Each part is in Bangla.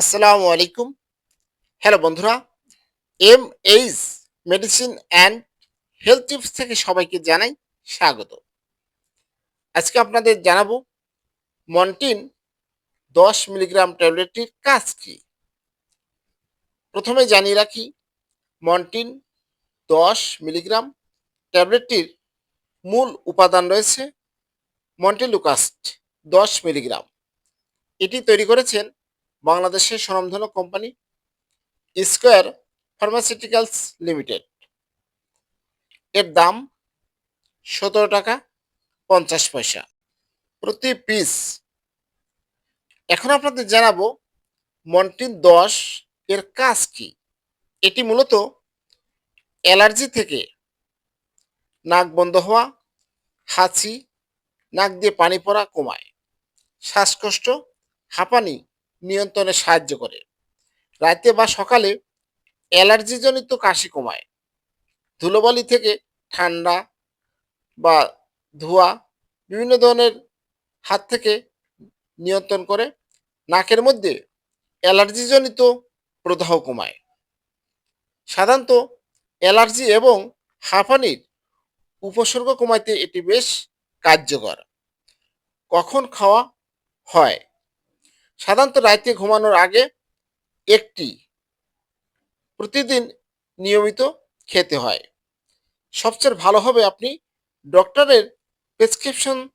আসসালামু আলাইকুম। হ্যালো বন্ধুরা M H medicine and health tips থেকে সবাইকে জানাই স্বাগত। আজকে আপনাদের জানাব মন্টিন দশ মিলিগ্রাম ট্যাবলেটটির কাজ কি? প্রথমে জানিয়ে রাখি, মন্টিন দশ মিলিগ্রাম ট্যাবলেটটির মূল উপাদান রয়েছে মন্টেলুকাস্ট দশ মিলিগ্রাম। এটি তৈরি করেছেন বাংলাদেশের স্বনামধন্য কোম্পানি স্কোয়ার ফার্মাসিউটিক্যালস লিমিটেড। এর দাম সতেরো টাকা পঞ্চাশ পয়সা। প্রতি পিস, এখন আপনাদের জানাব মন্টিন দশ এর কাজ কি? এটি মূলত অ্যালার্জি থেকে নাক বন্ধ হওয়া, হাঁচি, নাক দিয়ে পানি পড়া কমায়, শ্বাসকষ্ট, হাঁপানি নিয়ন্ত্রণে সাহায্য করে। রাতে বা সকালে অ্যালার্জিজনিত কাশি কমায়। ধুলোবালি থেকে ঠান্ডা বা ধোঁয়া বিভিন্ন ধরনের হাত থেকে নিয়ন্ত্রণ করে। নাকের মধ্যে অ্যালার্জিজনিত প্রদাহ কমায়। সাধারণত অ্যালার্জি এবং হাঁপানির উপসর্গ কমাইতে এটি বেশ কার্যকর। কখন খাওয়া হয়? সাধারণত রাতে ঘুমানোর আগে একটি প্রতিদিন নিয়মিত খেতে হয়। সবচেয়ে ভালো হবে আপনি ডক্টরের প্রেসক্রিপশন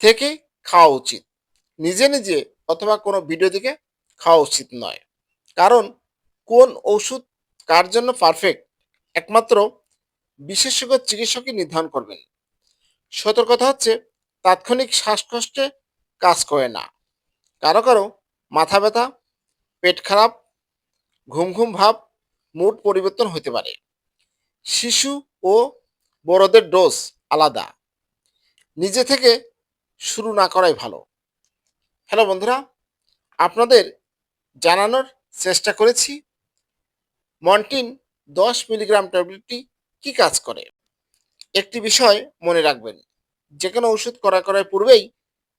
থেকে খাওয়া উচিত। নিজে নিজে অথবা কোনো ভিডিও থেকে খাওয়া উচিত নয়। কারণ কোন ওষুধ কার জন্য পারফেক্ট একমাত্র বিশেষজ্ঞ চিকিৎসকই নির্ধারণ করবেন। সতর্কতা হচ্ছে তাৎক্ষণিক শ্বাসকষ্টে কাজ করে না। কারও কারও মাথা ব্যথা, পেট খারাপ, ঘুম ঘুম ভাব মুড পরিবর্তন হতে পারে। শিশু ও বড়দের ডোজ আলাদা। নিজে থেকে শুরু না করাই ভালো। হ্যালো বন্ধুরা, আপনাদের জানানোর চেষ্টা করেছি, মন্টিন দশ মিলিগ্রাম ট্যাবলেটটি কি কাজ করে? একটি বিষয় মনে রাখবেন যে কোনো ওষুধ করা করার পূর্বেই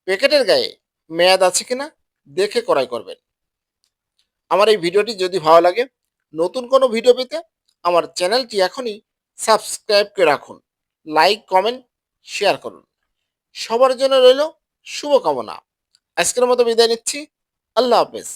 প্যাকেটের গায়ে মেয়াদ আছে কিনা? দেখে ক্রয় করবেন। আমার এই ভিডিওটি যদি ভালো লাগে, নতুন কোনো ভিডিও পেতে আমার চ্যানেলটি এখনই সাবস্ক্রাইব করে রাখুন। লাইক, কমেন্ট, শেয়ার করুন। সবার জন্য রইল শুভকামনা। আজকের মতো বিদায় নিচ্ছি। আল্লাহ হাফেজ।